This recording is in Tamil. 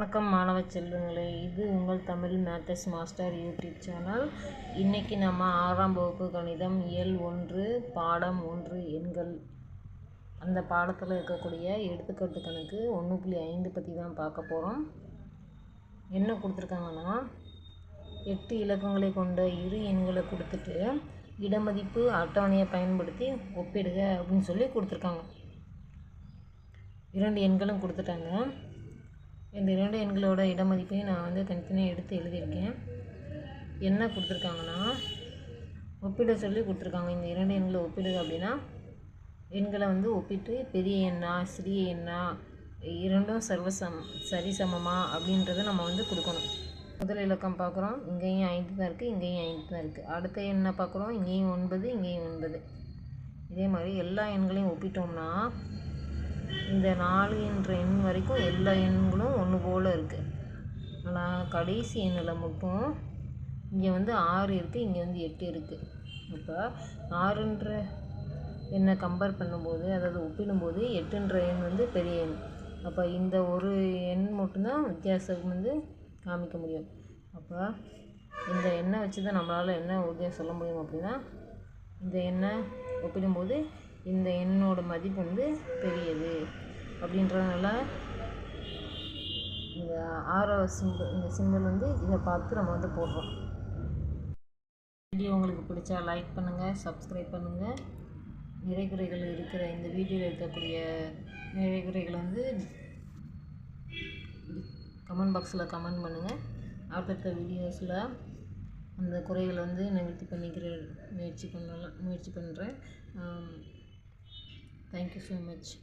வணக்கம் மாணவ செல்வங்களே இது உங்கள் Tamil maths master YouTube channel. இன்றைக்கி நம்ம ஆறாம் வகுப்பு கணிதம் இயல் ஒன்று பாடம் ஒன்று எண்கள். அந்த பாடத்தில் இருக்கக்கூடிய எடுத்துக்காட்டு கணக்கு ஒன்று புள்ளி ஐந்து பற்றி தான் பார்க்க போகிறோம் என்ன கொடுத்துருக்காங்கன்னா எட்டு இலக்கங்களை கொண்ட இரு எண்களை கொடுத்துட்டு இடமதிப்பு அட்டவணையை பயன்படுத்தி ஒப்பிடுக அப்படின்னு சொல்லி கொடுத்துருக்காங்க. இரண்டு எண்களும் கொடுத்துட்டாங்க. இந்த இரண்டு எண்களோட இடமதிப்பையும் நான் வந்து தனித்தனியாக எடுத்து எழுதியிருக்கேன். என்ன கொடுத்துருக்காங்கன்னா ஒப்பிட சொல்லி கொடுத்துருக்காங்க. இந்த இரண்டு எண்களை ஒப்பிடுது அப்படின்னா எண்களை வந்து ஒப்பிட்டு பெரிய எண்ணா சிறிய எண்ணா இரண்டும் சர்வசம் சரிசமமா அப்படின்றத நம்ம வந்து கொடுக்கணும். முதல் இலக்கம் பார்க்குறோம். இங்கேயும் ஐந்து தான் இருக்குது இங்கேயும் ஐந்து தான் இருக்குது அடுத்த எண்ணை பார்க்குறோம். இங்கேயும் ஒன்பது இங்கேயும் ஒன்பது. இதே மாதிரி எல்லா எண்களையும் ஒப்பிட்டோம்னா இந்த நாலு என்ற எண் வரைக்கும் எல்லா எண்களும் ஒன்று போல் இருக்குது ஆனால் கடைசி எண்ணில் மட்டும் இங்கே வந்து ஆறு இருக்குது இங்கே வந்து எட்டு இருக்குது அப்போ ஆறுன்ற எண்ணை கம்பேர் பண்ணும்போது அதாவது ஒப்பிடும்போது எட்டுன்ற எண் வந்து பெரிய எண். அப்போ இந்த ஒரு எண் மட்டும்தான் வித்தியாசம் வந்து காமிக்க முடியும். அப்போ இந்த எண்ணெய் வச்சு தான் நம்மளால் என்ன உறுதியாக சொல்ல முடியும் அப்படின்னா இந்த எண்ணெய் ஒப்பிடும்போது இந்த எண்ணோட மதிப்பு வந்து பெரியது. அப்படின்றதுனால இந்த ஆரோ சிம்பிள் இந்த சிம்பிள் வந்து இதை பார்த்து நம்ம வந்து போடுறோம். வீடியோ உங்களுக்கு பிடிச்சா லைக் பண்ணுங்கள் சப்ஸ்கிரைப் பண்ணுங்கள் நிறைகுறைகள் இருக்கிற இந்த வீடியோவில் இருக்கக்கூடிய நிறைகுறைகள் வந்து கமெண்ட் பாக்ஸில் கமெண்ட் பண்ணுங்கள் அடுத்தடுத்த வீடியோஸில் அந்த குறைகளை வந்து நிவர்த்தி பண்ணிக்கிற முயற்சி பண்ணலாம் முயற்சி பண்ணுறேன் Thank you so much.